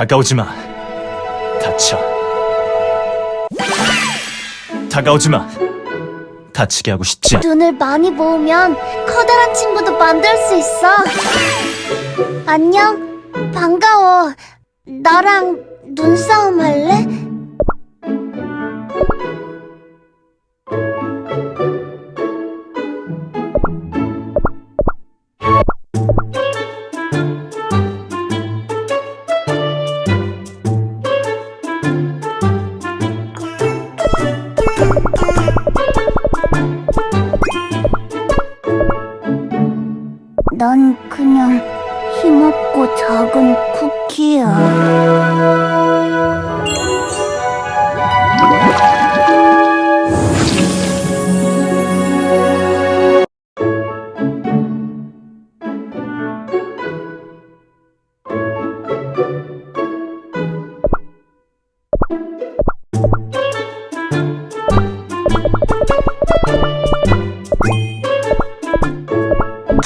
다가오지 마. 다쳐. 다가오지 마. 다치게 하고 싶지 않. 눈을 많이 모으면 커다란 친구도 만들 수 있어. 안녕. 반가워. 나랑 눈싸움 할래? 난 그냥 힘없고 작은 쿠키야.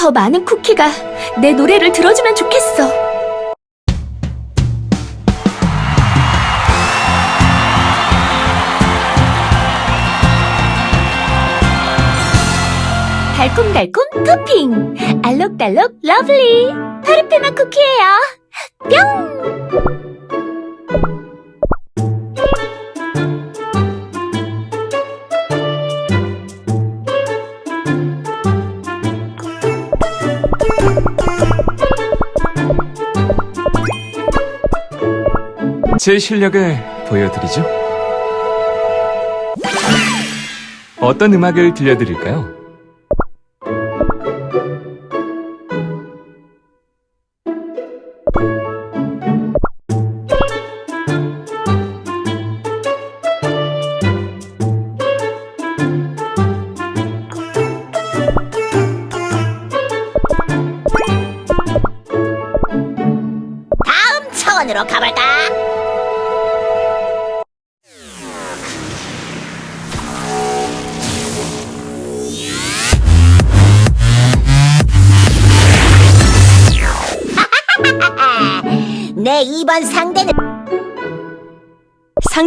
더 많은 쿠키가 내 노래를 들어주면 좋겠어. 달콤달콤 토핑! 알록달록 러블리! 파르페마 쿠키예요. 뿅! 제 실력을 보여드리죠. 어떤 음악을 들려드릴까요? 차원으로 가볼까? 내 이번 상대는 상,